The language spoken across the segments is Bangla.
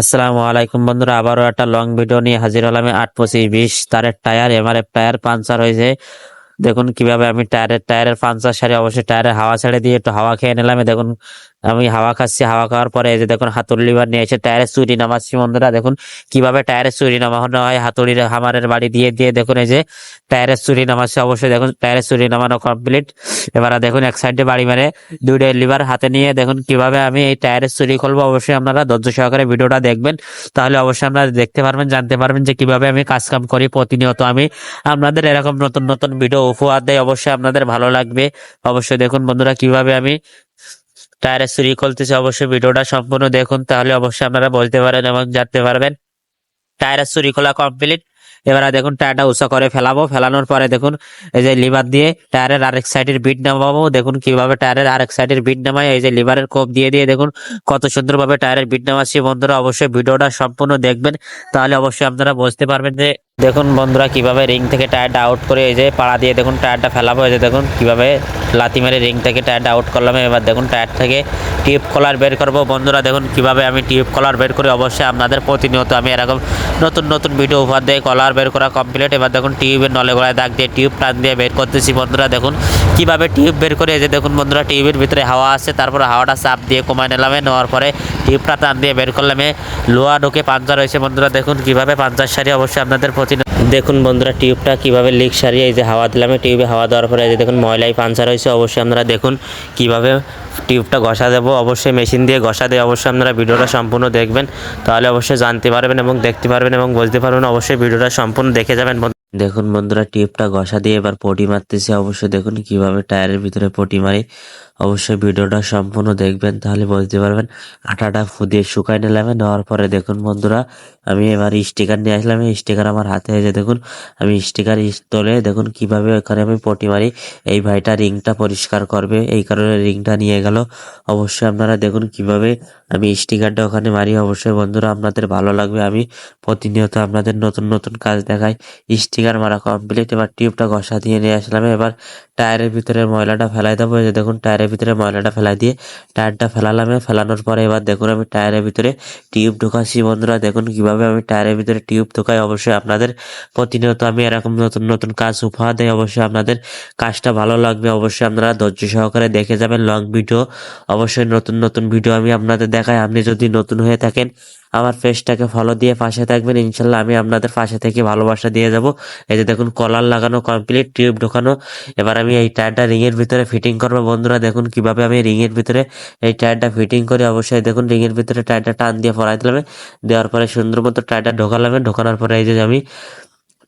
আসসালামু আলাইকুম বন্ধুরা, আবারও একটা লং ভিডিও নিয়ে হাজির হলাম আট পঁচিশ বিশ তারের টায়ার এমআরএফ টায়ার পাঞ্চার হয়েছে। দেখুন কীভাবে আমি টায়ারের টায়ারের পাঞ্চার সারি অবশ্যই টায়ারের হাওয়া ছেড়ে দিয়ে একটু হাওয়া খেয়ে নিলাম। দেখুন আমি হাওয়া খাচ্ছি, হাওয়া খাওয়ার পরে এই যে দেখুন হাতুড়ি লিভার নিয়ে এসে টায়ারের চুরি নামাচ্ছি বন্ধুরা, দেখুন কীভাবে টায়ারের চুরি নামানো হয়, হাতুড়ির হামারের বাড়ি দিয়ে দিয়ে দেখুন এই যে টায়ারের চুরি নামাচ্ছি, অবশ্যই দেখুন টায়ারের চুরি নামানো কমপ্লিট এবার দেখুন এক সাইডে বাড়ি মেরে দুইটা লিভার হাতে নিয়ে দেখুন কীভাবে আমি এই টায়ারের চুরি খুলবো অবশ্যই আপনারা ধৈর্য সহকারে ভিডিওটা দেখবেন। তাহলে অবশ্যই আপনারা দেখতে পারবেন, জানতে পারবেন যে কীভাবে আমি কাজ কাম করি প্রতিনিয়ত আমি। আপনাদের এরকম নতুন নতুন ভিডিও উপহার দেয়, অবশ্যই আপনাদের ভালো লাগবে। অবশ্যই দেখুন বন্ধুরা কীভাবে আমি টায়ারের চুরি খুলতেছি অবশ্যই ভিডিওটা সম্পূর্ণ দেখুন, তাহলে অবশ্যই আপনারা বলতে পারেন এবং জানতে পারবেন। টায়ারের চুরি খোলা কমপ্লিট এবারে দেখুন টায়ারটা উঁচা করে ফেলাবো। ফেলানোর পরে দেখুন এই যে লিভার দিয়ে টায়ারের আরেক সাইডের বিট নামাবো। দেখুন কীভাবে টায়ারের আরেক সাইডের বিট নামাই এই যে লিভারের কোপ দিয়ে দিয়ে দেখুন কত সুন্দরভাবে টায়ারের বিট নামাচ্ছি। বন্ধুরা, অবশ্যই ভিডিওটা সম্পূর্ণ দেখবেন, তাহলে অবশ্যই আপনারা বুঝতে পারবেন যে দেখুন বন্ধুরা, কীভাবে রিং থেকে টায়ারটা আউট করে এই যে পাড়া দিয়ে দেখুন টায়ারটা ফেলাবো যে দেখুন কীভাবে লাথি মেরে রিং থেকে টায়ারটা আউট করলাম। এবার দেখুন টায়ার থেকে টিউব কলার বের করব। বন্ধুরা, দেখুন কীভাবে আমি টিউব কলার বের করি। অবশ্যই আপনাদের প্রতিনিয়ত আমি এরকম নতুন নতুন ভিডিও উপহার দিয়ে কলার বের করা কমপ্লিট এবার দেখুন টিউবের নলে গোড়ায় দাগ দিয়ে টিউব টান দিয়ে বের করতেছি। বন্ধুরা, দেখুন কীভাবে টিউব বের করে। এই যে দেখুন বন্ধুরা টিউবের ভিতরে হাওয়া আছে তারপরে হাওয়াটা চাপ দিয়ে কমায় নিলাম। নেওয়ার পরে টিউবটা টান দিয়ে বের করলাম। লোহা ঢোকে পাঞ্চার হয়েছে বন্ধুরা, দেখুন কীভাবে পাঞ্চার সারি অবশ্যই আপনাদের প্রতি দেখুন বন্ধুরা, টিউবটা কীভাবে লিক সারিয়ে এই যে হাওয়া দিলাম টিউবে হাওয়া দেওয়ার পরে এই যে দেখুন ময়লাই পাঞ্চার হয়েছে, অবশ্যই আপনারা দেখুন কীভাবে টিউবটা ঘষা দেবো। অবশ্যই মেশিন দিয়ে ঘষা দেয় অবশ্যই আপনারা ভিডিওটা সম্পূর্ণ দেখবেন। তাহলে অবশ্যই জানতে পারবেন এবং দেখতে পারবেন এবং বুঝতে পারবেন। অবশ্যই ভিডিওটা সম্পূর্ণ দেখে যাবেন দেখুন বন্ধুরা, টিপটা ঘষা দিয়ে এবার পটি মারতেছি। অবশ্যই দেখুন কীভাবে টায়ারের ভিতরে পটি মারি। অবশ্যই ভিডিওটা সম্পূর্ণ দেখবেন, তাহলে বুঝতে পারবেন। আটাটা ফুদিয়ে শুকাই নিলাম, নেওয়ার পরে দেখুন বন্ধুরা, আমি এবার স্টিকার নিয়ে আসলাম। স্টিকার আমার হাতে এসে দেখুন। আমি স্টিকার তোলে দেখুন কীভাবে ওখানে আমি পটি মারি। এই ভাইটা রিংটা পরিষ্কার করবে, এই কারণে রিংটা নিয়ে গেল। অবশ্যই আপনারা দেখুন কীভাবে আমি স্টিকারটা ওখানে মারি। অবশ্যই বন্ধুরা, আপনাদের ভালো লাগবে। আমি প্রতিনিয়ত আপনাদের নতুন নতুন কাজ দেখাই। স্টিকার মারা কমপ্লিট এবার টিউবটা ঘষা দিয়ে নিয়ে আসলাম। এবার টায়ারের ভিতরে ময়লাটা ফেলাই দেবো। যে দেখুন টায়ারের ভিতরে ময়লাটা ফেলাই দিয়ে টায়ারটা ফেলালাম। ফেলানোর পরে এবার দেখুন, আমি টায়ারের ভিতরে টিউব ঢোকাচ্ছি। বন্ধুরা, দেখুন কীভাবে আমি টায়ারের ভিতরে টিউব ঢোকাই। অবশ্যই আপনাদের প্রতিনিয়ত আমি এরকম নতুন নতুন কাজ উপহার দেয় অবশ্যই আপনাদের কাজটা ভালো লাগবে। অবশ্যই আপনারা ধৈর্য সহকারে দেখে যাবেন লং ভিডিও অবশ্যই নতুন নতুন ভিডিও আমি আপনাদের দেখাই। আপনি যদি নতুন হয়ে থাকেন আমার ফেসটাকে ফলো দিয়ে পাশে থাকবেন। ইনশাল্লাহ আমি আপনাদের পাশে থেকে ভালোবাসা দিয়ে যাব। এই যে দেখুন কলার লাগানো কমপ্লিট টিউব ঢোকানো। এবার আমি এই টায়ারটা রিংয়ের ভিতরে ফিটিং করব। বন্ধুরা, দেখুন কীভাবে আমি রিংয়ের ভিতরে এই টায়ারটা ফিটিং করি। অবশ্যই দেখুন রিংয়ের ভিতরে টায়ারটা টান দিয়ে ফলাই দিলাম। দেওয়ার পরে সুন্দর মতো টায়ারটা ঢোকালাম। ঢোকানোর পরে এই যে আমি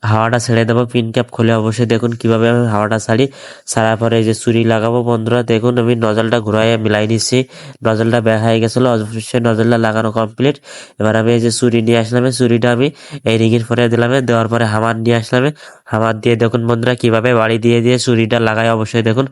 হাওয়াটা ছেড়ে দেবো পিন ক্যাপ খুলে অবশ্যই দেখুন কীভাবে আমি হাওয়াটা ছাড়ি। ছাড়ার পরে যে চুরি লাগাবো বন্ধুরা, দেখুন আমি নজলটা ঘুরাইয়ে মিলাই নিচ্ছি। নজলটা ব্যাগ হয়ে গেছিল, অবশ্যই নজলটা লাগানো কমপ্লিট এবার আমি এই যে চুরি নিয়ে আসলাম চুরিটা আমি এই রিঙের পরে দিলাম, দেওয়ার পরে হামার নিয়ে আসলাম। হামার দিয়ে দেখুন বন্ধুরা কীভাবে বাড়ি দিয়ে দিয়ে চুরিটা লাগাই, অবশ্যই দেখুন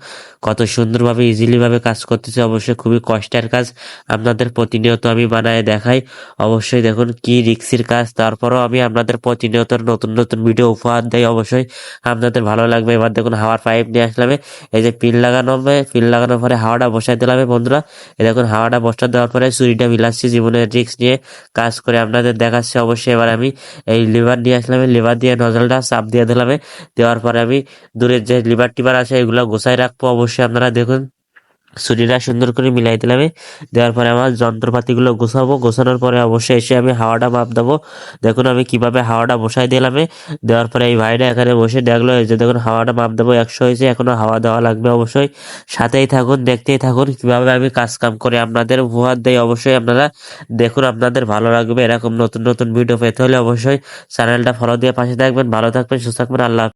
কত সুন্দরভাবে ইজিলি ভাবে কাজ করতেছে, অবশ্যই খুবই কষ্টের কাজ। আপনাদের প্রতিনিয়ত আমি বানায় দেখাই, অবশ্যই দেখুন কি রিক্সির কাজ, তারপরও আমি আপনাদের প্রতিনিয়ত নতুন নতুন ভিডিও উপহার দেয় অবশ্যই। আপনাদের ভালো লাগবে। এবার দেখুন, হাওয়ার পাইপ নিয়ে আসলাম এই যে পিন লাগানো হবে পিন লাগানোর পরে হাওয়াটা বসাই দিলাম বন্ধুরা। এই দেখুন, হাওয়াটা বসা দেওয়ার পরে চুরিটা মিলাচ্ছি জীবনের রিক্স নিয়ে। কাজ করে আপনাদের দেখাচ্ছি অবশ্যই এবার আমি। এই লিভার নিয়ে আসলাম লিভার দিয়ে নজলটা চাপ দিয়ে দিলাম দেওয়ার পরে আমি দূরের যে লিভার টিভার আছে, এগুলো গোছাই রাখব অবশ্যই আপনারা দেখুন। ছুরিটা সুন্দর করে মিলাই দিলাম দেওয়ার পরে আমার যন্ত্রপাতিগুলো গোছাবো। গোছানোর পরে অবশ্যই এসে আমি হাওয়াটা মাপ দেবো। দেখুন আমি কীভাবে হাওয়াটা বসাই দিলাম দেওয়ার পরে এই ভাইটা এখানে বসে দেখল যে দেখুন হাওয়াটা মাপ দেবো, একশো হয়েছে, এখনও হাওয়া দেওয়া লাগবে অবশ্যই। সাথেই থাকুন, দেখতেই থাকুন, কীভাবে আমি কাজ কাম করে, আপনাদের উপহার দেই অবশ্যই আপনারা। দেখুন আপনাদের ভালো লাগবে, এরকম নতুন নতুন ভিডিও পেতে হলে অবশ্যই চ্যানেলটা ফলো দিয়ে পাশে থাকবেন, ভালো থাকবেন, সুস্থ থাকবেন, আল্লাহ।